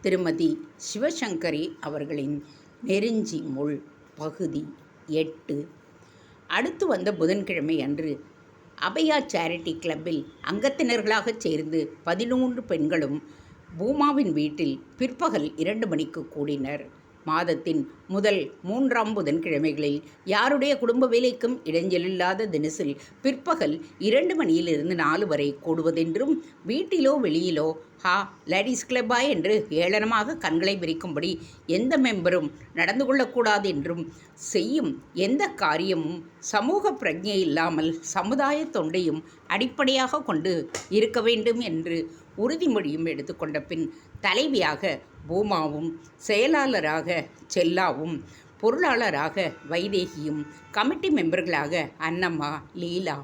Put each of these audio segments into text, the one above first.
திருமதி சிவசங்கரி அவர்களின் நெருஞ்சி முள் பகுதி எட்டு. அடுத்து வந்த புதன்கிழமை அன்று அபயா சேரிட்டி கிளப்பில் அங்கத்தினர்களாகச் சேர்ந்து பதினொன்று பெண்களும் பூமாவின் வீட்டில் பிற்பகல் இரண்டு மணிக்கு கூடினர். மாதத்தின் முதல் மூன்றாம் புதன்கிழமைகளில் யாருடைய குடும்ப வேலைக்கும் இடைஞ்சலில்லாத தினசில் பிற்பகல் இரண்டு மணியிலிருந்து நாலு வரை கூடுவதென்றும் வீட்டிலோ வெளியிலோ ஹா லேடிஸ் கிளப்பா என்று ஏளனமாக கண்களை விரிக்கும்படி எந்த மெம்பரும் நடந்து கொள்ளக்கூடாது என்றும் செய்யும் எந்த காரியமும் சமூக பிரஜை இல்லாமல் சமுதாய தொண்டையும் அடிப்படையாக கொண்டு இருக்க வேண்டும் என்று உறுதிமொழியும் எடுத்துக்கொண்ட பின் தலைவியாக பூமாவும் செயலாளராக செல்லாவும் பொருளாளராக வைதேகியும் கமிட்டி மெம்பர்களாக அன்னம்மா லீலா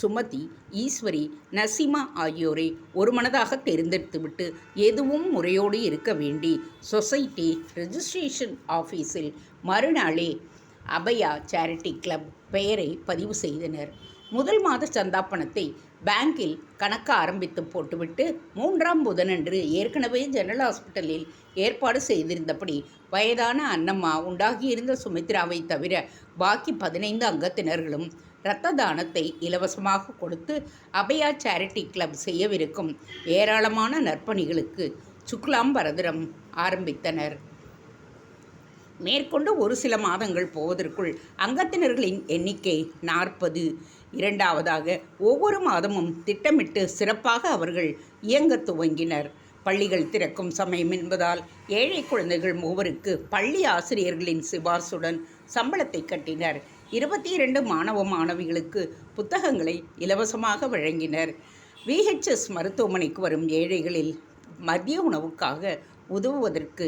சுமதி ஈஸ்வரி நசிமா ஆகியோரை ஒருமனதாக தேர்ந்தெடுத்துவிட்டு எதுவும் முறையோடு இருக்க வேண்டி சொசைட்டி ரெஜிஸ்ட்ரேஷன் ஆஃபீஸில் மறுநாளே அபயா சேரிட்டி கிளப் பெயரை பதிவு செய்தனர். முதல் மாத சந்தா பணத்தை பேங்கில் கணக்கு ஆரம்பித்து போட்டுவிட்டு மூன்றாம் புதனன்று ஏற்கனவே ஜெனரல் ஹாஸ்பிட்டலில் ஏற்பாடு செய்திருந்தபடி வயதான அன்னம்மா உண்டாகியிருந்த சுமித்ராவை தவிர பாக்கி பதினைந்து அங்கத்தினர்களும் இரத்த தானத்தை இலவசமாக கொடுத்து அபயா சேரிட்டி கிளப் செய்யவிருக்கும் ஏராளமான நற்பணிகளுக்கு சுக்லாம் பரதரம் ஆரம்பித்தனர். மேற்கொண்டு ஒரு சில மாதங்கள் போவதற்குள் அங்கத்தினர்களின் எண்ணிக்கை நாற்பது. இரண்டாவதாக ஒவ்வொரு மாதமும் திட்டமிட்டு சிறப்பாக அவர்கள் இயங்கத் துவங்கினர். பள்ளிகள் திறக்கும் சமயம் என்பதால் ஏழை குழந்தைகள் மூவருக்கு பள்ளி ஆசிரியர்களின் சிபார்சுடன் சம்பளத்தை கட்டினர். இருபத்தி இரண்டு மாணவ மாணவிகளுக்கு புத்தகங்களை இலவசமாக வழங்கினர். விஹெச்எஸ் மருத்துவமனைக்கு வரும் ஏழைகளில் மதிய உணவுக்காக உதவுவதற்கு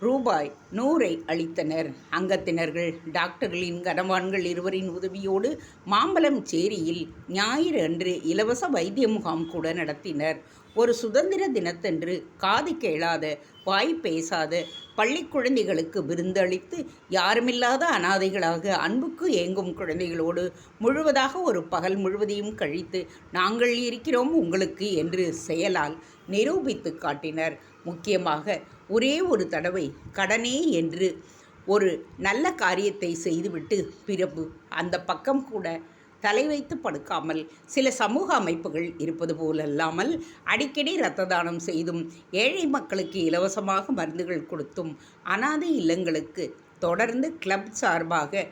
ரூபாய் நூறை அளித்தனர். அங்கத்தினர்கள் டாக்டர்களின் கனவான்கள் இருவரின் உதவியோடு மாம்பலம் சேரியில் ஞாயிறு அன்று இலவச வைத்திய முகாம் கூட நடத்தினர். ஒரு சுதந்திர தினத்தன்று காது கேளாத வாய் பேசாத பள்ளி குழந்தைகளுக்கு விருந்தளித்து யாருமில்லாத அனாதைகளாக அன்புக்கு ஏங்கும் குழந்தைகளோடு முழுவதாக ஒரு பகல் முழுவதையும் கழித்து நாங்கள் இருக்கிறோம் உங்களுக்கு என்று செயலால் நிரூபித்து காட்டினர். முக்கியமாக ஒரே ஒரு தடவை கடனே என்று ஒரு நல்ல காரியத்தை செய்துவிட்டு பிறப்பு. அந்த பக்கம் கூட தலை வைத்து படுக்காமல் சில சமூக அமைப்புகள் இருப்பது போலல்லாமல் அடிக்கடி இரத்த தானம் செய்தும் ஏழை மக்களுக்கு இலவசமாக மருந்துகள் கொடுத்தும் அனாதை இல்லங்களுக்கு தொடர்ந்து கிளப் சார்பாக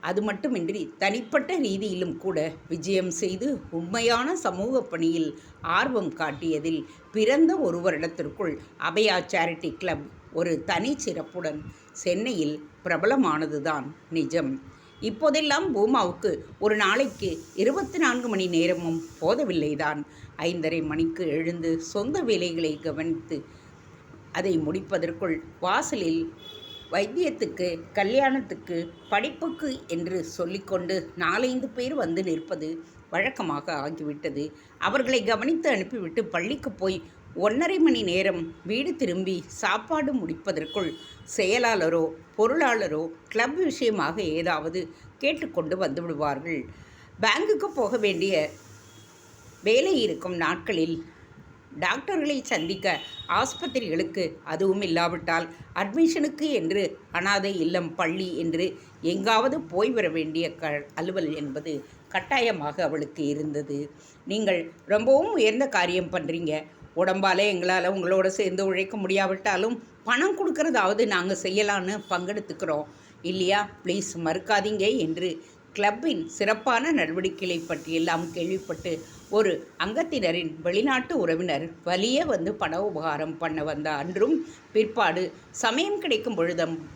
அது மட்டுமின்றி தனிப்பட்ட ரீதியிலும் கூட விஜயம் செய்து உண்மையான சமூக பணியில் ஆர்வம் காட்டியதில் பிறந்த ஒரு வருடத்திற்குள் அபயா சேரிட்டி கிளப் ஒரு தனி சிறப்புடன் சென்னையில் பிரபலமானதுதான் நிஜம். இப்போதெல்லாம் பூமாவுக்கு ஒரு நாளைக்கு இருபத்தி நான்கு மணி நேரமும் போதவில்லைதான். ஐந்தரை மணிக்கு எழுந்து சொந்த வேலைகளை கவனித்து அதை முடிப்பதற்குள் வாசலில் வைத்தியத்துக்கு கல்யாணத்துக்கு படிப்புக்கு என்று சொல்லிக்கொண்டு நாலைந்து பேர் வந்து நிற்பது வழக்கமாக ஆகிவிட்டது. அவர்களை கவனித்து அனுப்பிவிட்டு பள்ளிக்கு போய் ஒன்றரை மணி நேரம் வீடு திரும்பி சாப்பாடு முடிப்பதற்குள் செயலாளரோ பொருளாளரோ கிளப் விஷயமாக ஏதாவது கேட்டுக்கொண்டு வந்துவிடுவார்கள். பேங்குக்கு போக வேண்டிய வேலை இருக்கும் நாட்களில் டாக்டர்களை சந்திக்க ஆஸ்பத்திரிகளுக்கு அதுவும் இல்லாவிட்டால் அட்மிஷனுக்கு என்று அனாதை இல்லம் பள்ளி என்று எங்காவது போய் வர வேண்டிய க அலுவல் என்பது கட்டாயமாக அவளுக்கு இருந்தது. நீங்கள் ரொம்பவும் உயர்ந்த காரியம் பண்ணுறீங்க உடம்பாலே எங்களால் உங்களோட சேர்ந்து உழைக்க முடியாவிட்டாலும் பணம் கொடுக்கறதாவது நாங்கள் செய்யலான்னு பங்கெடுத்துக்கிறோம். இல்லையா? ப்ளீஸ் மறுக்காதீங்க என்று கிளப்பின் சிறப்பான நடவடிக்கைகளை பற்றியெல்லாம் கேள்விப்பட்டு ஒரு அங்கத்தினரின் வெளிநாட்டு உறவினர் வலிய வந்து பண உபகாரம் பண்ண வந்த அன்றும் பிற்பாடு சமயம் கிடைக்கும் பொழுதும்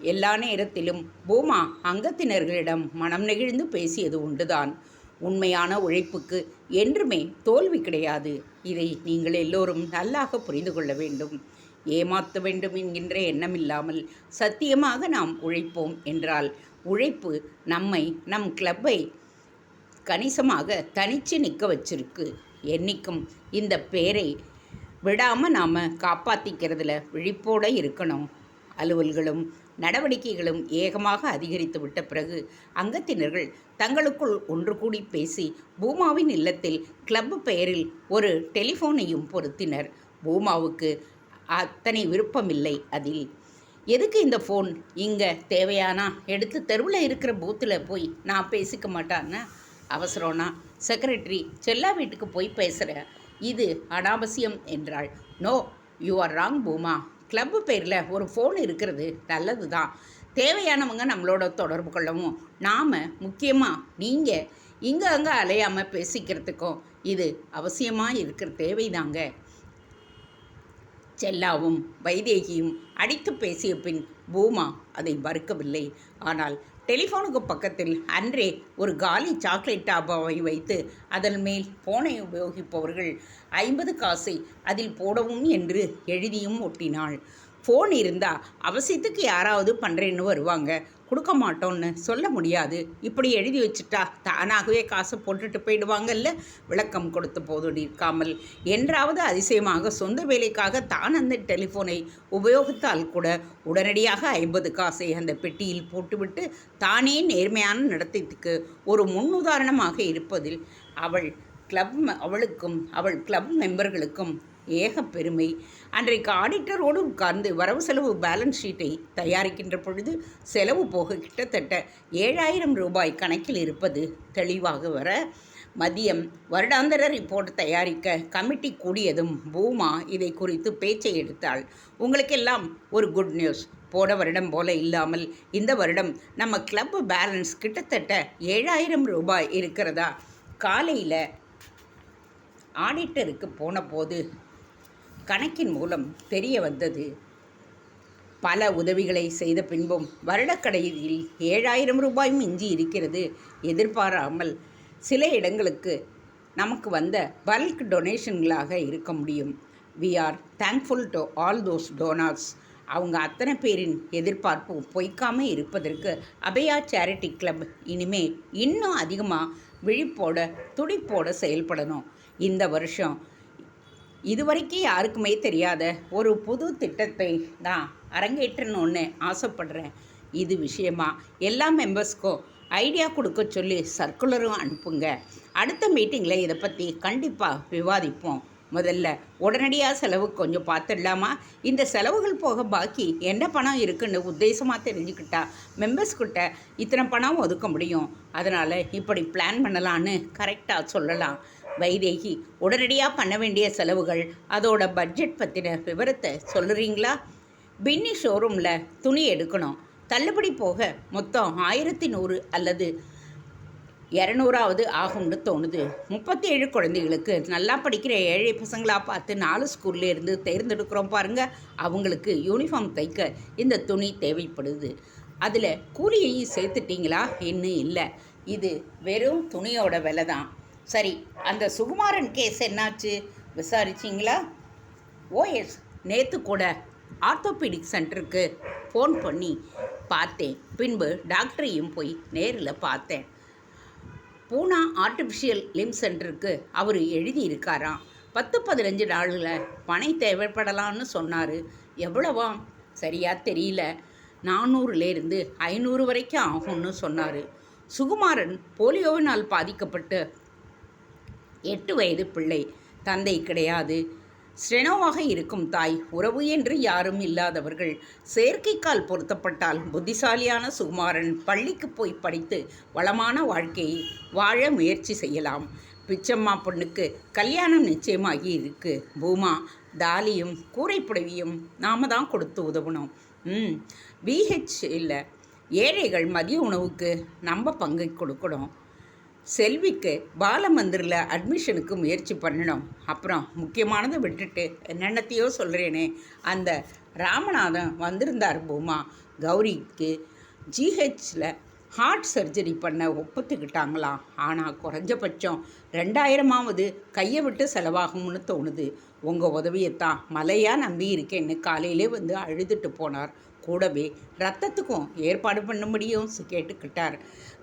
எல்லா நேரத்திலும் பூமா அங்கத்தினர்களிடம் மனம் நெகிழ்ந்து பேசியது உண்டுதான் உண்மையான உழைப்புக்கு என்றுமே தோல்வி கிடையாது. இதை நீங்கள் எல்லோரும் நல்லாக புரிந்து கொள்ள வேண்டும். ஏமாற்ற வேண்டும் என்கின்ற எண்ணம் இல்லாமல் சத்தியமாக நாம் உழைப்போம் என்றால் உழைப்பு நம்மை நம் கிளப்பை கணிசமாக தனித்து நிற்க வச்சிருக்கு. என்றைக்கும் இந்த பேரை விடாமல் நாம் காப்பாற்றிக்கிறதுல விழிப்போடு இருக்கணும். அலுவல்களும் நடவடிக்கைகளும் ஏகமாக அதிகரித்து விட்ட பிறகு அங்கத்தினர்கள் தங்களுக்குள் ஒன்று கூடி பேசி பூமாவின் இல்லத்தில் கிளப் பெயரில் ஒரு டெலிஃபோனையும் பொருத்தினர். பூமாவுக்கு அத்தனை விருப்பமில்லை அதில். எதுக்கு இந்த ஃபோன் இங்கே தேவையானா? எடுத்து தெருவில் இருக்கிற பூத்தில் போய் நான் பேசிக்க மாட்டான்னு? அவசரம்னா செக்ரட்டரி செல்லா வீட்டுக்கு போய் பேசுகிற இது அனாவசியம் என்றாள். No you are wrong Bhuma. Club பேரில் ஒரு ஃபோன் இருக்கிறது நல்லது தான் தேவையானவங்க நம்மளோட தொடர்பு கொள்ளவும். நாம் முக்கியமாக நீங்கள் இங்கே அங்கே அலையாமல் பேசிக்கிறதுக்கும் இது அவசியமாக இருக்கிற தேவைதாங்க. செல்லாவும் வைதேகியும் அடித்து பேசிய பின் பூமா அதை மறுக்கவில்லை. ஆனால் டெலிஃபோனுக்கு பக்கத்தில் அன்றே ஒரு காலி சாக்லேட் டாபாவை வைத்து அதன் மேல் போனை உபயோகிப்பவர்கள் ஐம்பது காசை அதில் போடவும் என்று எழுதியும் ஒட்டினாள். ஃபோன் இருந்தால் அவசியத்துக்கு யாராவது பண்ணுறேன்னு வருவாங்க. கொடுக்க மாட்டோன்னு சொல்ல முடியாது. இப்படி எழுதி வச்சுட்டா தானாகவே காசு போட்டுட்டு போயிடுவாங்கல்ல? விளக்கம் கொடுத்த போது இருக்காமல் என்றாவது அதிசயமாக சொந்த வேலைக்காக தான் அந்த டெலிஃபோனை உபயோகித்தால் கூட உடனடியாக ஐம்பது காசை அந்த பெட்டியில் போட்டுவிட்டு தானே நேர்மையான நடத்தைக்கு ஒரு முன்னுதாரணமாக இருப்பதில் அவள் கிளப் அவளுக்கும் அவள் கிளப் மெம்பர்களுக்கும் ஏக பெருமை அன்றைக்கு ஆடிட்டரோடு உட்கார்ந்து வரவு செலவு பேலன்ஸ் ஷீட்டை தயாரிக்கின்ற பொழுது செலவு போக கிட்டத்தட்ட ஏழாயிரம் ரூபாய் கணக்கில் இருப்பது தெளிவாக வர மதியம் வருடாந்திர ரிப்போர்ட் தயாரிக்க கமிட்டி கூடியதும் பூமா இதை குறித்து பேச்சை எடுத்தாள். உங்களுக்கெல்லாம் ஒரு குட் நியூஸ் போன வருடம் போல இல்லாமல் இந்த வருடம் நம்ம கிளப் பேலன்ஸ் கிட்டத்தட்ட ஏழாயிரம் ரூபாய் இருக்கிறதா? காலையில் ஆடிட்டருக்கு போன போது கணக்கின் மூலம் தெரிய வந்தது. பல உதவிகளை செய்த பின்பும் வருடக்கடையில் ஏழாயிரம் ரூபாய் மிஞ்சி இருக்கிறது எதிர்பாராமல் சில இடங்களுக்கு நமக்கு வந்த பல்க் டொனேஷன்களாக இருக்க முடியும். We are thankful to all those donors அவங்க அத்தனை பேரின் எதிர்பார்ப்பு பொய்க்காமல் இருப்பதற்கு அபயா சேரிட்டி கிளப் இனிமே இன்னும் அதிகமாக விழிப்போட துடிப்போட செயல்படணும். இந்த வருஷம் இதுவரைக்கும் யாருக்குமே தெரியாத ஒரு புது திட்டத்தை தான் அரங்கேற்றணும்னு ஆசைப்படுறேன். இது விஷயமா? எல்லா மெம்பர்ஸ்க்கும் ஐடியா கொடுக்க சொல்லி சர்க்குலரும் அனுப்புங்க. அடுத்த மீட்டிங்கில் இதை பற்றி கண்டிப்பாக விவாதிப்போம். முதல்ல உடனடியாக செலவு கொஞ்சம் பார்த்துடலாமா? இந்த செலவுகள் போக பாக்கி என்ன பணம் இருக்குன்னு உத்தேசமாக தெரிஞ்சுக்கிட்டா மெம்பர்ஸ்கிட்ட இத்தனை பணம் ஒதுக்க முடியும். அதனால் இப்படி பிளான் பண்ணலான்னு கரெக்டாக சொல்லலாம். வைதேகி உடனடியாக பண்ண வேண்டிய செலவுகள் அதோட பட்ஜெட் பற்றின விவரத்தை சொல்லுறீங்களா பின்னி ஷோரூமில் துணி எடுக்கணும். தள்ளுபடி போக மொத்தம் ஆயிரத்தி நூறு அல்லது இரநூறாவது ஆகும்னு தோணுது. முப்பத்தி ஏழு குழந்தைகளுக்கு நல்லா படிக்கிற ஏழை பசங்களாக பார்த்து நாலு ஸ்கூல்ல இருந்து தேர்ந்தெடுக்கிறோம் பாருங்கள் அவங்களுக்கு யூனிஃபார்ம் தைக்க இந்த துணி தேவைப்படுது. அதில் கூலியையும் சேர்த்துட்டிங்களா? இன்னும் இல்லை. இது வெறும் துணியோட விலை தான் சரி அந்த சுகுமாரன் கேஸ் என்னாச்சு? விசாரிச்சிங்களா? ஓஎஸ் நேற்று கூட ஆர்த்தோபீடிக் சென்டருக்கு ஃபோன் பண்ணி பார்த்தேன். பின்பு டாக்டரையும் போய் நேரில் பார்த்தேன். பூனா ஆர்டிஃபிஷியல் லிம் சென்டருக்கு அவர் எழுதியிருக்காராம். பத்து பதினஞ்சு நாளில் பணம் தேவைப்படலான்னு சொன்னார். எவ்வளவா? சரியாக தெரியல. நானூறுலேருந்து ஐநூறு வரைக்கும் ஆகும்னு சொன்னார். சுகுமாரன் போலியோவினால் பாதிக்கப்பட்டு எட்டு வயது பிள்ளை. தந்தை கிடையாது. ஸ்ரெனோவாக இருக்கும் தாய் உறவு என்று யாரும் இல்லாதவர்கள் செயற்கைக்கால் பொருத்தப்பட்டால் புத்திசாலியான சுகுமாரன் பள்ளிக்கு போய் படித்து வளமான வாழ்க்கையை வாழ முயற்சி செய்யலாம். பிச்சம்மா பொண்ணுக்கு கல்யாணம் நிச்சயமாகி இருக்கு. பூமா தாலியும் கூரைப்புடவியும் நாம தான் கொடுத்து உதவணும். ம். பிஹெச் இல்லை. ஏழைகள் மதிய உணவுக்கு நம்ம பங்கை கொடுக்கணும். செல்விக்கு பாலமந்திரில் அட்மிஷனுக்கு முயற்சி பண்ணணும். அப்புறம் முக்கியமானதை விட்டுட்டு என்னென்னத்தையோ சொல்கிறேனே அந்த ராமநாதன் வந்திருந்தார் பூமா. கௌரிக்கு ஜிஹெச்சில் ஹார்ட் சர்ஜரி பண்ண ஒப்புத்துக்கிட்டாங்களாம். ஆனால் குறைஞ்சபட்சம் ரெண்டாயிரமாவது கையை விட்டு செலவாகும்னு தோணுது. உங்கள் உதவியைத்தான் மலையாக நம்பி இருக்கேன்னு காலையிலே வந்து அழுதுட்டு போனார் கூடவே ரத்தத்துக்கும் ஏற்பாடு பண்ணும்படியும் கேட்டுக்கிட்டார்.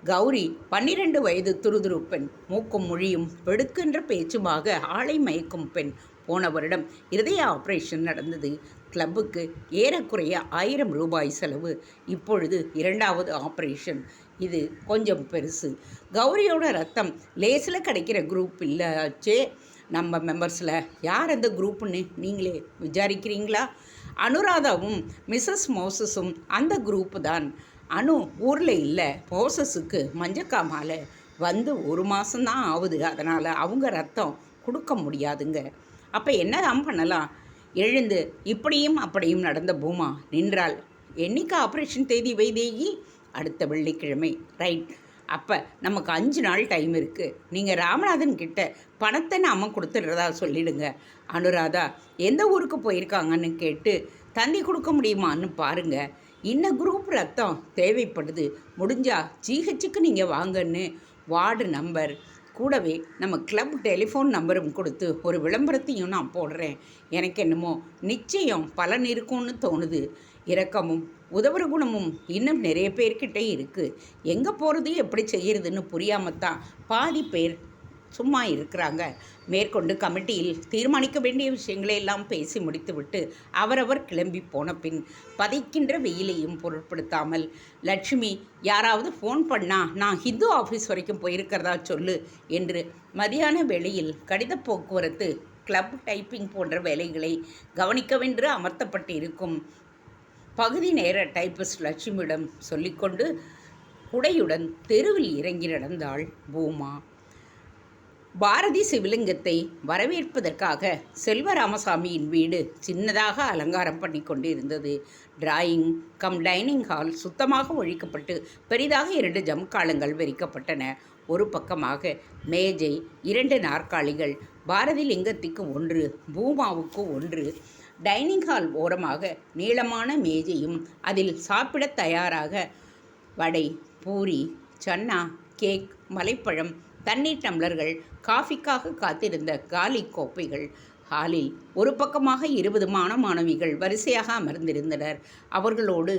கௌரி பன்னிரண்டு வயது துருதுரு பெண். மூக்கும் மொழியும் வெடுக்கின்ற பேச்சுமாக ஆளை மயக்கும் பெண் போன வருடம் இருதய ஆபரேஷன் நடந்தது. கிளப்புக்கு ஏறக்குறைய ஆயிரம் ரூபாய் செலவு. இப்பொழுது இரண்டாவது ஆப்ரேஷன். இது கொஞ்சம் பெருசு. கௌரியோட ரத்தம் லேசில் கிடைக்கிற குரூப் இல்லாச்சே நம்ம மெம்பர்ஸில் யார் அந்த குரூப்புன்னு நீங்களே விசாரிக்கிறீங்களா? அனுராதாவும் மிஸ்ஸஸ் மோசஸும் அந்த குரூப்பு தான். அனு ஊரில் இல்லை மோசஸுக்கு மஞ்சக்கா மாலை வந்து ஒரு மாதம்தான் ஆகுது. அதனால் அவங்க ரத்தம் கொடுக்க முடியாதுங்க. அப்போ என்னதான் பண்ணலாம்? எழுந்து இப்படியும் அப்படியும் நடந்த பூமா நின்றாள். என்னைக்கு ஆப்ரேஷன் தேதி வைதேகி அடுத்த வெள்ளிக்கிழமை. ரைட் அப்போ நமக்கு அஞ்சு நாள் டைம் இருக்குது நீங்கள் ராமநாதன் கிட்ட பணத்தை நாம் கொடுத்துடுறதா சொல்லிடுங்க. அனுராதா எந்த ஊருக்கு போயிருக்காங்கன்னு கேட்டு தந்தி கொடுக்க முடியுமான்னு பாருங்கள் இன்ன குரூப் ரத்தம் தேவைப்படுது. முடிஞ்சா ஜிஹெச்சுக்கு நீங்கள் வாங்கன்னு வார்டு நம்பர் கூடவே நம்ம கிளப் டெலிஃபோன் நம்பரும் கொடுத்து ஒரு விளம்பரத்தையும் நான் போடுறேன். எனக்கு என்னமோ நிச்சயம் பலன் இருக்கும்னு தோணுது. இரக்கமும் உதவுற குணமும் இன்னும் நிறைய பேர்கிட்ட இருக்குது எங்கே போகிறது எப்படி செய்கிறதுன்னு புரியாமல் தான் பாதி பேர் சும்மா இருக்கிறாங்க. மேற்கொண்டு கமிட்டியில் தீர்மானிக்க வேண்டிய விஷயங்களை எல்லாம் பேசி முடித்துவிட்டு அவரவர் கிளம்பி போன பின் பதைக்கின்ற வெயிலையும் பொருட்படுத்தாமல் லட்சுமி யாராவது ஃபோன் பண்ணா நான் ஹிந்து ஆஃபீஸ் வரைக்கும் போயிருக்கிறதா சொல்லு என்று மதியான வேளையில் கடித போக்குவரத்து கிளப் டைப்பிங் போன்ற வேலைகளை கவனிக்கவென்று அமர்த்தப்பட்டு இருக்கும் பகுதி நேர டைப்பிஸ்ட் லட்சுமியிடம் சொல்லிக்கொண்டு குடையுடன் தெருவில் இறங்கி நடந்தாள் பூமா. பாரதி சிவலிங்கத்தை வரவேற்பதற்காக செல்வராமசாமியின் வீடு சின்னதாக அலங்காரம் பண்ணி கொண்டிருந்தது. டிராயிங் கம் டைனிங் ஹால் சுத்தமாக ஒழிக்கப்பட்டு பெரிதாக இரண்டு ஜம்காலங்கள் விரிக்கப்பட்டன ஒரு பக்கமாக மேஜை இரண்டு நாற்காலிகள் பாரதி லிங்கத்துக்கு ஒன்று பூமாவுக்கு ஒன்று. டைனிங் ஹால் ஓரமாக நீளமான மேஜையும் அதில் சாப்பிட தயாராக வடை பூரி சன்னா கேக் மலைப்பழம் தண்ணீர் டம்ளர்கள் காஃபிக்காக காத்திருந்த காலி கோப்பைகள் ஹாலில் ஒரு பக்கமாக இருபது மாண மாணவிகள் வரிசையாக அமர்ந்திருந்தனர். அவர்களோடு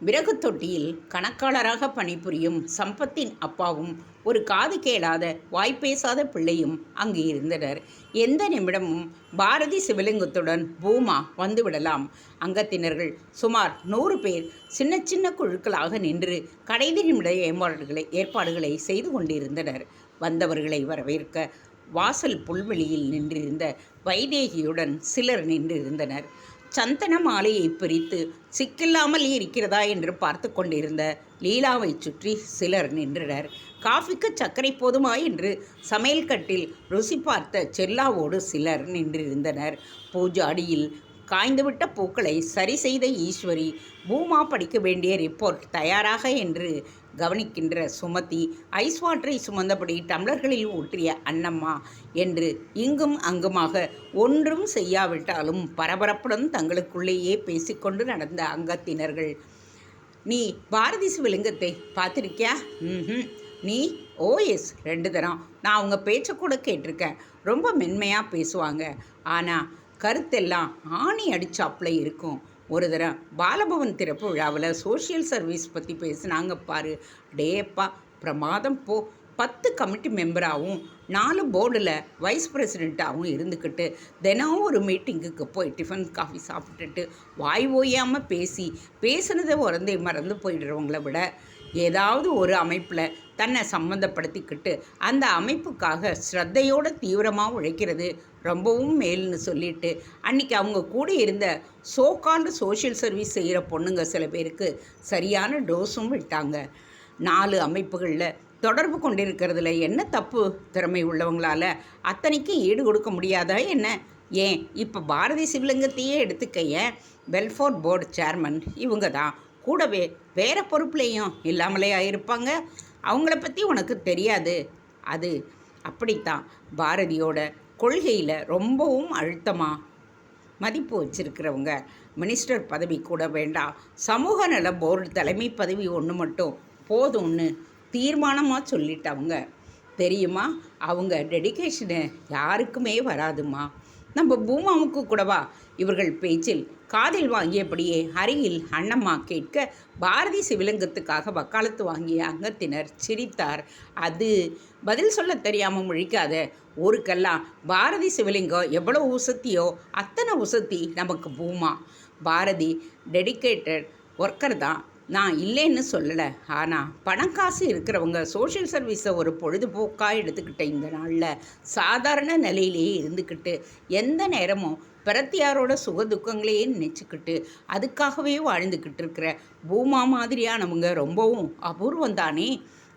விறகு தொட்டியில் கணக்காளராக பணிபுரியும் சம்பத்தின் அப்பாவும் ஒரு காது கேளாத வாய்ப்பேசாத பிள்ளையும் அங்கு இருந்தனர். எந்த நிமிடமும் பாரதி சிவலிங்கத்துடன் பூமா வந்துவிடலாம் அங்கத்தினர்கள் சுமார் நூறு பேர் சின்ன சின்ன குழுக்களாக நின்று கடைசி நிமிட ஏற்பாடுகளை ஏற்பாடுகளை செய்து கொண்டிருந்தனர். வந்தவர்களை வரவேற்க வாசல் புல்வெளியில் நின்றிருந்த வைதேகியுடன் சிலர் நின்றிருந்தனர். சந்தன மாலையை பிரித்து சிக்கில்லாமல் இருக்கிறதா என்று பார்த்து கொண்டிருந்த லீலாவை சுற்றி சிலர் நின்றனர். காஃபிக்கு சர்க்கரை போதுமா என்று சமையல் கட்டில் ருசி பார்த்த செல்லாவோடு சிலர் நின்றிருந்தனர். பூஜாடியில் காய்ந்துவிட்ட பூக்களை சரி செய்த ஈஸ்வரி பூமா படிக்க வேண்டிய ரிப்போர்ட் தயாராக என்று கவனிக்கின்ற சுமதி ஐஸ் வாட்டரை சுமந்தபடி டம்ளர்களில் ஊற்றிய அன்னம்மா என்று இங்கும் அங்குமாக ஒன்றும் செய்யாவிட்டாலும் பரபரப்புடன் தங்களுக்குள்ளேயே பேசிக்கொண்டு நடந்த அங்கத்தினர்கள் நீ பாரதி சிவலிங்கத்தை பார்த்துருக்கியா? ம் நீ? Oh yes. ரெண்டு தரம். நான் அவங்க பேச்சை கூட கேட்டிருக்கேன். ரொம்ப மென்மையாக பேசுவாங்க. ஆனால் கருத்தெல்லாம் ஆணி அடிச்சாப்புல இருக்கும். ஒரு தரம் பாலபவன் திறப்பு விழாவில் சோஷியல் சர்வீஸ் பற்றி பேசுனாங்க பாரு. டேப்பா பிரமாதம் போ. பத்து கமிட்டி மெம்பராகவும் நாலு போர்டில் வைஸ் பிரசிடெண்ட்டாகவும் இருந்துக்கிட்டு தினம் ஒரு மீட்டிங்குக்கு போய் டிஃபன் காஃபி சாப்பிட்டுட்டு வாய் ஓயாமல் பேசி பேசுனதை உறந்தே மறந்து போயிடுறவங்கள விட ஏதாவது ஒரு அமைப்பில் தன்னை சம்மந்தப்படுத்திக்கிட்டு அந்த அமைப்புக்காக ஸ்ரத்தையோட தீவிரமாக உழைக்கிறது ரொம்பவும் மேல்னு சொல்லிட்டு அன்றைக்கி அவங்க கூட இருந்த சோக்காண்டு சோஷியல் சர்வீஸ் செய்கிற பொண்ணுங்க சில பேருக்கு சரியான டோஸும் விட்டாங்க. நாலு அமைப்புகளில் தொடர்பு கொண்டிருக்கிறதுல என்ன தப்பு திறமை உள்ளவங்களால்? அத்தனைக்கு ஈடு கொடுக்க முடியாதா என்ன? ஏன்? இப்போ பாரதி சிவலிங்கத்தையே எடுத்துக்க ஏன் வெல்ஃபோர் போர்டு சேர்மன் இவங்க தான். கூடவே வேறு பொறுப்புலேயும் இல்லாமலே ஆயிருப்பாங்க. அவங்கள பற்றி உனக்கு தெரியாது. அது அப்படித்தான். பாரதியோட கொள்கையில் ரொம்பவும் அழுத்தமாக மதிப்பு வச்சிருக்கிறவங்க. மினிஸ்டர் பதவி கூட வேண்டாம். சமூக நல போர்டு தலைமை பதவி ஒன்று மட்டும் போதும்னு தீர்மானமாக சொல்லிட்டவங்க. தெரியுமா? அவங்க டெடிகேஷனு யாருக்குமே வராதுமா? நம்ம பூமாவுக்கு கூடவா? இவர்கள் பேச்சில் காதில் வாங்கியபடியே அருகில் அண்ணம்மா கேட்க பாரதி சிவிலங்கத்துக்காக வக்காலத்து வாங்கிய அங்கத்தினர் சிரித்தார். அது பதில் சொல்ல தெரியாமல் முழிக்காத ஊருக்கெல்லாம் பாரதி சிவலிங்கம் எவ்வளோ உசத்தியோ அத்தனை உசத்தி நமக்கு பூமா. பாரதி டெடிக்கேட்டட் ஒர்க்கர் தான். நான் இல்லைன்னு சொல்லலை. ஆனால் பணம் காசு இருக்கிறவங்க சோஷியல் சர்வீஸை ஒரு பொழுதுபோக்காக எடுத்துக்கிட்ட இந்த நாளில் சாதாரண நிலையிலேயே இருந்துக்கிட்டு எந்த நேரமும் பிரத்தியாரோட சுக துக்கங்களையே நினச்சிக்கிட்டு அதுக்காகவே வாழ்ந்துக்கிட்டு இருக்கிற பூமா மாதிரியானவங்க ரொம்பவும் அபூர்வம் தானே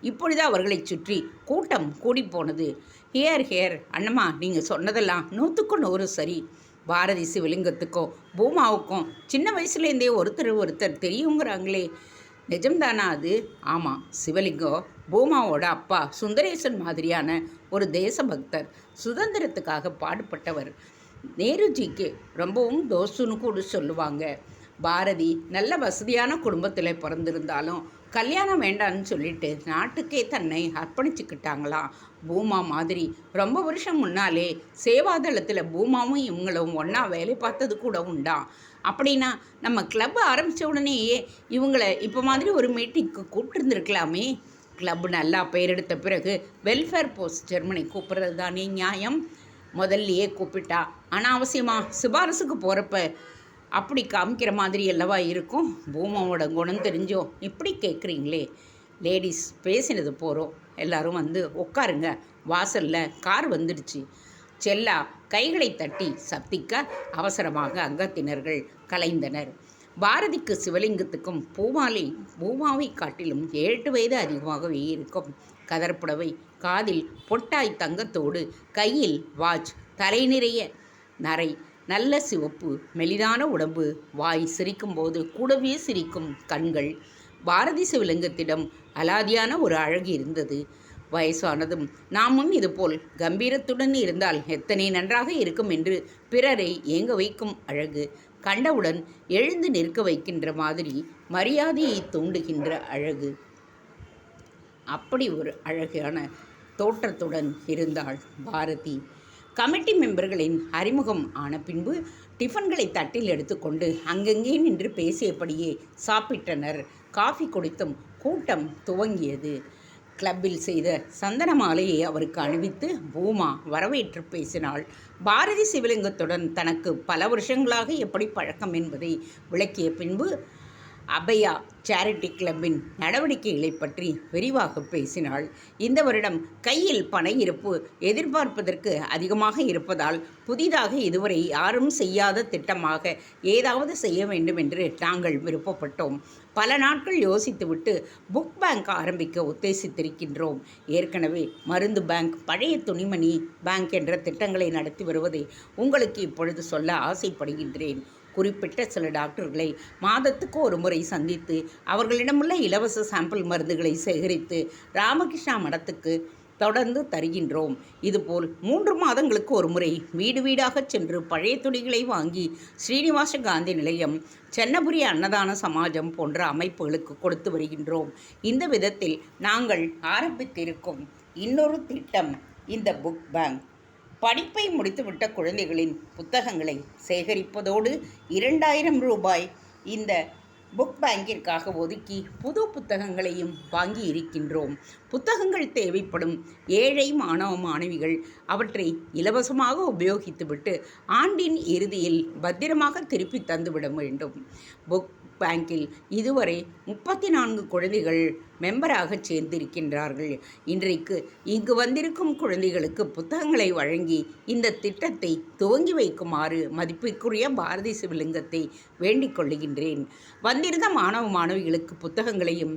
இப்பொழுது அவர்களை சுற்றி கூட்டம் கூடி போனது ஹேர் ஹேர் அண்ணம்மா நீங்கள் சொன்னதெல்லாம் நூற்றுக்கு நூறு சரி. பாரதி சிவலிங்கத்துக்கும் பூமாவுக்கும் சின்ன வயசுலேருந்தே ஒருத்தர் ஒருத்தர் தெரியுங்கிறாங்களே. நிஜம்தானா அது? ஆமாம் சிவலிங்கம் பூமாவோட அப்பா சுந்தரேசன் மாதிரியான ஒரு தேசபக்தர் சுதந்திரத்துக்காக பாடுபட்டவர். நேருஜிக்கு ரொம்பவும் தோசுன்னு கூட சொல்லுவாங்க. பாரதி நல்ல வசதியான குடும்பத்தில் பிறந்திருந்தாலும் கல்யாணம் வேண்டான்னு சொல்லிட்டு நாட்டுக்கே தன்னை அர்ப்பணிச்சுக்கிட்டாங்களாம் பூமா மாதிரி ரொம்ப வருஷம் முன்னாலே சேவாதளத்தில் பூமாவும் இவங்களும் ஒன்றா வேலை பார்த்தது கூட உண்டாம் அப்படின்னா நம்ம கிளப் ஆரம்பித்த உடனேயே இவங்களை இப்போ மாதிரி ஒரு மீட்டிங்க்கு கூப்பிட்டுருந்துருக்கலாமே. கிளப் நல்லா பெயரெடுத்த பிறகு வெல்ஃபேர் போஸ்ட் ஜெர்மனி கூப்பிட்றது தானே நியாயம்? முதல்லையே கூப்பிட்டா. அனாவசியமாக சிபாரசுக்கு போகிறப்ப அப்படி காமிக்கிற மாதிரி அல்லவா இருக்கும்? பூமாவோட குணம் தெரிஞ்சோ? இப்படி கேட்குறீங்களே லேடிஸ் பேசினது போகிறோம் எல்லாரும் வந்து உட்காருங்க. வாசலில் கார் வந்துடுச்சு. செல்லா கைகளை தட்டி சப்திக்க அவசரமாக அங்கத்தினர்கள் கலைந்தனர். பாரதிக்கு சிவலிங்கத்துக்கும் பூமாலை பூமாவை காட்டிலும் ஏழு வயது அதிகமாகவே இருக்கும். கதர்ப்புடவை காதில் பொட்டாய் தங்கத்தோடு கையில் வாட்ச் தலை நிறைய நரை நல்ல சிவப்பு மெலிதான உடம்பு வாய் சிரிக்கும்போது கூடவே சிரிக்கும் கண்கள். பாரதி சிவலிங்கத்திடம் அலாதியான ஒரு அழகு இருந்தது. வயசானதும் நாமும் இதுபோல் கம்பீரத்துடன் இருந்தால் எத்தனை நன்றாக இருக்கும் என்று பிறரை ஏங்க வைக்கும் அழகு. கண்டவுடன் எழுந்து நிற்க வைக்கின்ற மாதிரி மரியாதையை தூண்டுகின்ற அழகு. அப்படி ஒரு அழகான தோற்றத்துடன் இருந்தாள் பாரதி. கமிட்டி மெம்பர்களின் அறிமுகம் ஆன பின்பு டிஃபன்களை தட்டில் எடுத்துக்கொண்டு அங்கங்கே நின்று பேசியபடியே சாப்பிட்டனர். காஃபி குடித்தும் கூட்டம் துவங்கியது. கிளப்பில் செய்த சந்தன மாலையை அவருக்கு அணிவித்து பூமா வரவேற்று பேசினாள். பாரதி சிவலிங்கத்துடன் தனக்கு பல வருஷங்களாக எப்படி பழக்கம் என்பதை விளக்கிய பின்பு அபயா சேரிட்டி கிளப்பின் நடவடிக்கைகளை பற்றி விரிவாக பேசினாள். இந்த வருடம் கையில் பண இருப்பு எதிர்பார்ப்பதற்கு அதிகமாக இருப்பதால் புதிதாக இதுவரை யாரும் செய்யாத திட்டமாக ஏதாவது செய்ய வேண்டும் என்று நாங்கள் விருப்பப்பட்டோம். பல நாட்கள் யோசித்துவிட்டு புக் பேங்க் ஆரம்பிக்க உத்தேசித்திருக்கின்றோம். ஏற்கனவே மருந்து பேங்க் பழைய துணிமணி பேங்க் என்ற திட்டங்களை நடத்தி வருவதை உங்களுக்கு இப்பொழுது சொல்ல ஆசைப்படுகின்றேன். குறிப்பிட்ட சில டாக்டர்களை மாதத்துக்கு ஒரு முறை சந்தித்து அவர்களிடமுள்ள இலவச சாம்பிள் மருந்துகளை சேகரித்து ராமகிருஷ்ணா மடத்துக்கு தொடர்ந்து தருகின்றோம். இதுபோல் மூன்று மாதங்களுக்கு ஒரு முறை வீடு வீடாக சென்று பழைய துணிகளை வாங்கி ஸ்ரீனிவாச காந்தி நிலையம் சென்னபுரி அன்னதான சமாஜம் போன்ற அமைப்புகளுக்கு கொடுத்து வருகின்றோம். இந்த விதத்தில் நாங்கள் ஆரம்பித்திருக்கும் இன்னொரு திட்டம் இந்த புக் பேங்க். படிப்பை முடித்துவிட்ட குழந்தைகளின் புத்தகங்களை சேகரிப்பதோடு இரண்டாயிரம் ரூபாய் இந்த புக் பேங்கிற்காக ஒதுக்கி புது புத்தகங்களையும் வாங்கி இருக்கின்றோம் புத்தகங்கள் தேவைப்படும் ஏழை மாணவ மாணவிகள் அவற்றை இலவசமாக உபயோகித்துவிட்டு ஆண்டின் இறுதியில் பத்திரமாக திருப்பி தந்துவிட வேண்டும். புக் பேங்கில் இதுவரை முப்பத்தி நான்கு குழந்தைகள் மெம்பராக சேர்ந்திருக்கின்றார்கள். இன்றைக்கு இங்கு வந்திருக்கும் குழந்தைகளுக்கு புத்தகங்களை வழங்கி இந்த திட்டத்தை துவங்கி வைக்குமாறு மதிப்பிற்குரிய பாரதி சிவலிங்கத்தை வேண்டிக் கொள்ளுகின்றேன். வந்திருந்த மாணவ மாணவிகளுக்கு புத்தகங்களையும்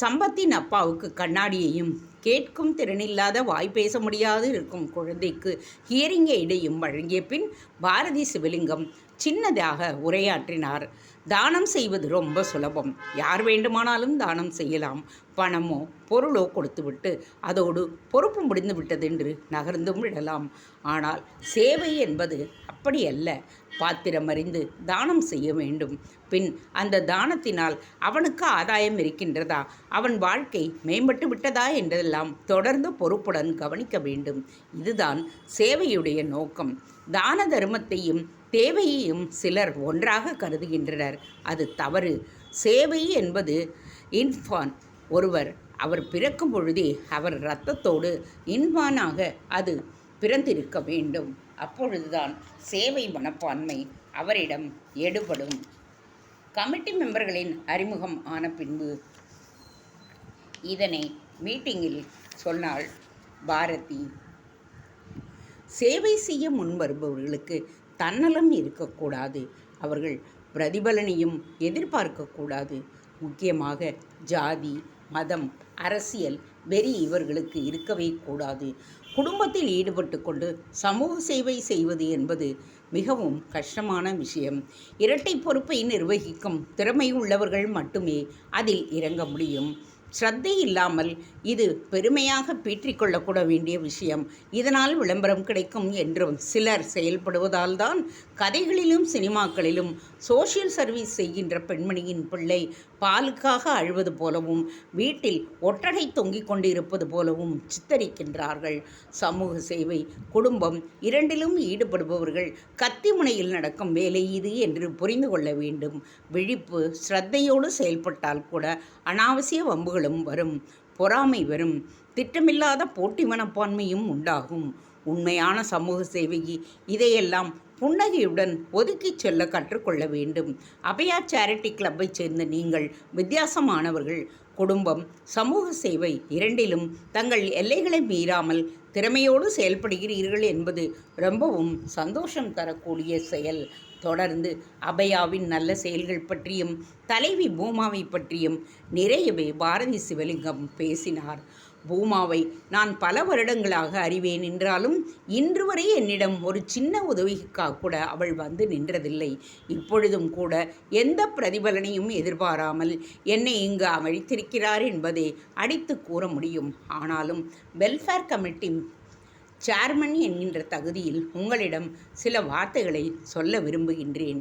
சம்பத்தின் அப்பாவுக்கு கண்ணாடியையும் கேட்கும் திறனில்லாத வாய் பேச முடியாது இருக்கும் குழந்தைக்கு ஹியரிங் எய்டையும் வழங்கிய பின் பாரதி சிவலிங்கம் சின்னதாக உரையாற்றினார். தானம் செய்வது ரொம்ப சுலபம். யார் வேண்டுமானாலும் தானம் செய்யலாம். பணமோ பொருளோ கொடுத்துவிட்டு அதோடு பொறுப்பு முடிந்து விட்டது என்று நகர்ந்தும் விடலாம். ஆனால் சேவை என்பது அப்படி அல்ல. பாத்திரம் அறிந்து தானம் செய்ய வேண்டும். பின் அந்த தானத்தினால் அவனுக்கு ஆதாயம் இருக்கின்றதா? அவன் வாழ்க்கை மேம்பட்டு விட்டதா என்றெல்லாம் தொடர்ந்து பொறுப்புடன் கவனிக்க வேண்டும். இதுதான் சேவையுடைய நோக்கம். தான தர்மத்தையும் தேவையையும் சிலர் ஒன்றாக கருதுகின்றனர். அது தவறு. சேவை என்பது இன்ஃபான். ஒருவர் அவர் பிறக்கும் பொழுதே அவர் இரத்தத்தோடு இன்பானாக அது பிறந்திருக்க வேண்டும். அப்பொழுதுதான் சேவை மனப்பான்மை அவரிடம் எடுபடும் கமிட்டி மெம்பர்களின் அறிமுகம் ஆன பின்பு இதனை மீட்டிங்கில் சொன்னாள் பாரதி சேவை செய்ய முன்வருபவர்களுக்கு தன்னலம் இருக்கக்கூடாது. அவர்கள் பிரதிபலனையும் எதிர்பார்க்கக்கூடாது. முக்கியமாக ஜாதி மதம் அரசியல் வெறி இவர்களுக்கு இருக்கவே கூடாது. குடும்பத்தில் ஈடுபட்டு கொண்டு சமூக சேவை செய்வது என்பது மிகவும் கஷ்டமான விஷயம். இரட்டை பொறுப்பை நிர்வகிக்கும் திறமை உள்ளவர்கள் மட்டுமே அதில் இறங்க முடியும். ஸ்ரத்தை இல்லாமல் இது பெருமையாக பீற்றிக்கொள்ளக்கூட வேண்டிய விஷயம். இதனால் விளம்பரம் கிடைக்கும் என்றும் சிலர் செயல்படுவதால் தான் கதைகளிலும் சினிமாக்களிலும் சோஷியல் சர்வீஸ் செய்கின்ற பெண்மணியின் பிள்ளை பாலுக்காக அழுவது போலவும் வீட்டில் ஒட்டடை தொங்கிக் கொண்டிருப்பது போலவும் சித்தரிக்கின்றார்கள். சமூக சேவை குடும்பம் இரண்டிலும் ஈடுபடுபவர்கள் கத்தி முனையில் நடக்கும் வேலை இது என்று புரிந்து கொள்ள வேண்டும். விழிப்பு ஸ்ரத்தையோடு செயல்பட்டால் கூட அனாவசிய வம்புகளும் வரும். பொறாமை வரும். திட்டமில்லாத போட்டி மனப்பான்மையும் உண்டாகும். உண்மையான சமூக சேவை இதையெல்லாம் புன்னகையுடன் ஒதுக்கிச் செல்ல கற்றுக்கொள்ள வேண்டும். அபயா சேரிட்டி கிளப்பை சேர்ந்த நீங்கள் வித்தியாசமானவர்கள். குடும்பம் சமூக சேவை இரண்டிலும் தங்கள் எல்லைகளை மீறாமல் திறமையோடு செயல்படுகிறீர்கள் என்பது ரொம்பவும் சந்தோஷம் தரக்கூடிய செயல். தொடர்ந்து அபயாவின் நல்ல செயல்கள் பற்றியும் தலைவி பூமாவை பற்றியும் நிறையவே பாரதி சிவலிங்கம் பேசினார். பூமாவை நான் பல வருடங்களாக அறிவேன் என்றாலும் இன்று வரை என்னிடம் ஒரு சின்ன உதவிக்காக கூட அவள் வந்து நின்றதில்லை. இப்பொழுதும் கூட எந்த பிரதிபலனையும் எதிர்பாராமல் என்னை இங்கு அமழித்திருக்கிறார் என்பதை அடித்து கூற முடியும். ஆனாலும் வெல்ஃபேர் கமிட்டி சேர்மன் என்கின்ற தகுதியில் உங்களிடம் சில வார்த்தைகளை சொல்ல விரும்புகின்றேன்.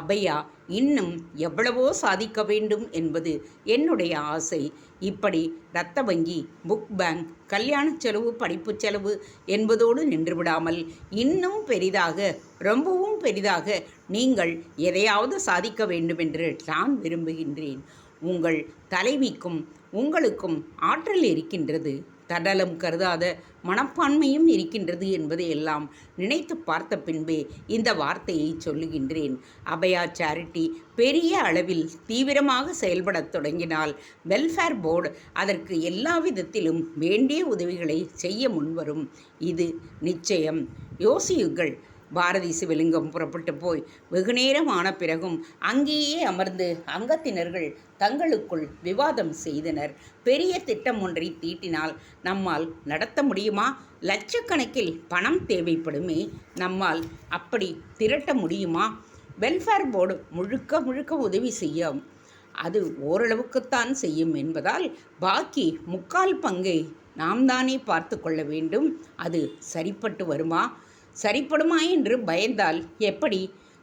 அபயா இன்னும் எவ்வளவோ சாதிக்க வேண்டும் என்பது என்னுடைய ஆசை. இப்படி இரத்த வங்கி புக் பேங்க் கல்யாண செலவு படிப்பு செலவு என்பதோடு நின்றுவிடாமல் இன்னும் பெரிதாக ரொம்பவும் பெரிதாக நீங்கள் எதையாவது சாதிக்க வேண்டுமென்று நான் விரும்புகின்றேன். உங்கள் தலைவிக்கும் உங்களுக்கும் ஆற்றல் இருக்கின்றது. தடலம் கருதாத மனப்பான்மையும் இருக்கின்றது என்பதை எல்லாம் நினைத்து பார்த்த பின்பே இந்த வார்த்தையை சொல்லுகின்றேன். அபயா சேரிட்டி பெரிய அளவில் தீவிரமாக செயல்படத் தொடங்கினால் வெல்ஃபேர் போர்டு அதற்கு எல்லா விதத்திலும் வேண்டிய உதவிகளை செய்ய முன்வரும். இது நிச்சயம். யோசியுங்கள். பாரதி சிவலிங்கம் புறப்பட்டு போய் வெகுநேரம் ஆன பிறகும் அங்கேயே அமர்ந்து அங்கத்தினர்கள் தங்களுக்குள் விவாதம் செய்தனர். பெரிய திட்டம் ஒன்றை தீட்டினால் நம்மால் நடத்த முடியுமா? லட்சக்கணக்கில் பணம் தேவைப்படுமே நம்மால் அப்படி திரட்ட முடியுமா? வெல்ஃபேர் போர்டு முழுக்க முழுக்க உதவி செய்யும். அது ஓரளவுக்குத்தான் செய்யும் என்பதால் பாக்கி முக்கால் பங்கை நாம் தானே பார்த்து கொள்ள வேண்டும். அது சரிப்பட்டு வருமா? சரிப்படுமா என்று பயந்தால் எப்படி?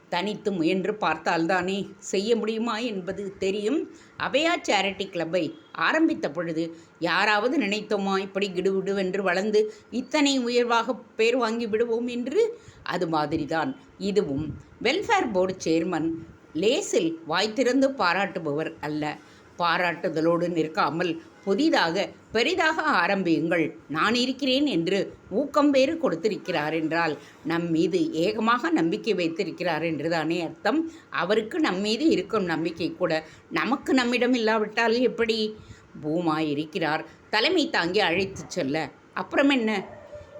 தனித்து முயன்று பார்த்தால்தானே செய்ய முடியுமா என்பது தெரியும். அபயா சேரிட்டி கிளப்பை ஆரம்பித்த பொழுது யாராவது நினைத்தோமா இப்படி கிடுவிடுவென்று வளர்ந்து இத்தனை உயர்வாக பேர் வாங்கி விடுவோம் என்று? அது மாதிரிதான் இதுவும். வெல்ஃபேர் போர்டு சேர்மன் லேசில் வாய் திறந்து பாராட்டுபவர் அல்ல. பாராட்டுதலோடு நிற்காமல் புதிதாக பெரிதாக ஆரம்பியுங்கள். நான் இருக்கிறேன் என்று ஊக்கம் வேறு கொடுத்திருக்கிறார் என்றால் நம் மீது ஏகமாக நம்பிக்கை வைத்திருக்கிறார் என்று தானே அர்த்தம். அவருக்கு நம் மீது இருக்கும் நம்பிக்கை கூட நமக்கு நம்மிடம் இல்லாவிட்டால் எப்படி? பூமா இருக்கிறார். தலைமை தாங்கி அழைத்து செல்ல. அப்புறம் என்ன?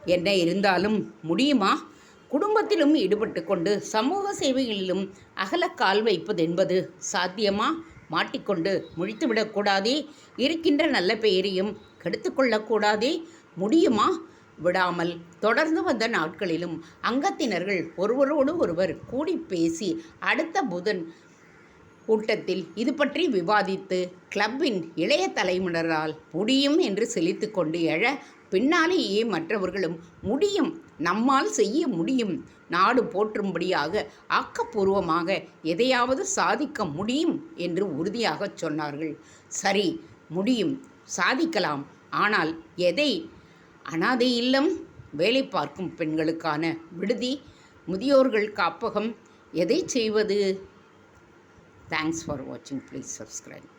என்ன இருந்தாலும் முடியுமா? குடும்பத்திலும் ஈடுபட்டு கொண்டு சமூக சேவைகளிலும் அகலக்கால் கால் வைப்பது என்பது சாத்தியமா? மாட்டிக்கொண்டு முழித்துவிடக்கூடாதே இருக்கின்ற நல்ல பெயரையும் கெடுத்துக்கொள்ளக்கூடாதே முடியுமா? விடாமல் தொடர்ந்து வந்த நாட்களிலும் அங்கத்தினர்கள் ஒருவரோடு ஒருவர் கூடி பேசி அடுத்த புதன் கூட்டத்தில் இது பற்றி விவாதித்து கிளப்பின் இளைய தலைமுனரால் முடியும் என்று செழித்து கொண்டு எழ பின்னாலேயே மற்றவர்களும் முடியும். நம்மால் செய்ய முடியும். நாடு போற்றும்படியாக ஆக்கப்பூர்வமாக எதையாவது சாதிக்க முடியும் என்று உறுதியாக சொன்னார்கள். சரி முடியும். சாதிக்கலாம். ஆனால் எதை? அனாதை இல்லம்? வேலை பார்க்கும் பெண்களுக்கான விடுதி? முதியோர்கள் காப்பகம்? எதை செய்வது? தேங்க்ஸ் ஃபார் வாட்சிங் ப்ளீஸ் சப்ஸ்கிரைப்